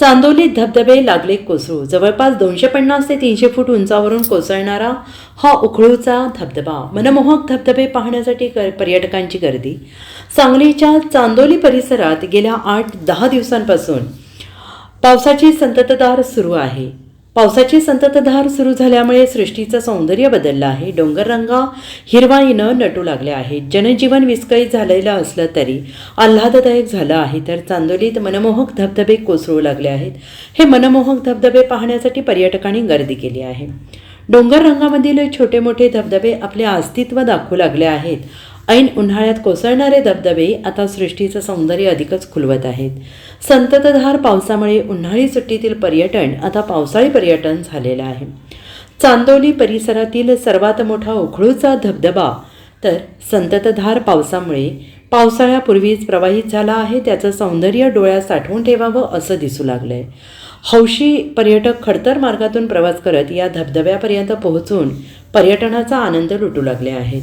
चांदोलीत धबधबे लागले कोसळू. जवळपास दोनशे पन्नास ते तीनशे फूट उंचावरून कोसळणारा हा उखळूचा धबधबा. मनमोहक धबधबे पाहण्यासाठी क- पर्यटकांची गर्दी. सांगलीच्या चांदोली परिसरात गेल्या आठ दहा दिवसांपासून पावसाची संततधार सुरू आहे. पावसाची संततधार सुरू झाल्यामुळे सृष्टीचं सौंदर्य बदललं आहे. डोंगररंगा हिरवाईनं नटू लागले आहेत. जनजीवन विस्कळीत झालेलं असलं तरी आल्हाददायक झालं आहे. तर चांदोलीत मनमोहक धबधबे कोसळू लागले आहेत. हे मनमोहक धबधबे पाहण्यासाठी पर्यटकांनी गर्दी केली आहे. डोंगर रंगामधील छोटे मोठे धबधबे आपले अस्तित्व दाखवू लागले आहेत. ऐन उन्हाळ्यात कोसळणारे धबधबे आता सृष्टीचं सौंदर्य अधिकच खुलवत आहेत. संततधार पावसामुळे उन्हाळी सुट्टीतील पर्यटन आता पावसाळी पर्यटन झालेलं आहे. चांदोली परिसरातील सर्वात मोठा उखळूचा धबधबा. तर संततधार पावसामुळे पावसाळ्यापूर्वीच प्रवाहित झाला आहे त्याचं सौंदर्य डोळ्यात साठवून ठेवावं असं दिसू लागलं आहे हौशी पर्यटक खडतर मार्गातून प्रवास करत या धबधब्यापर्यंत पोहोचून पर्यटनाचा आनंद लुटू लागले आहेत.